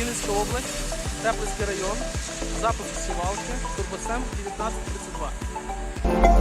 Вінницька область, Теплицький район, запуск сівалки, турбоцем 1932.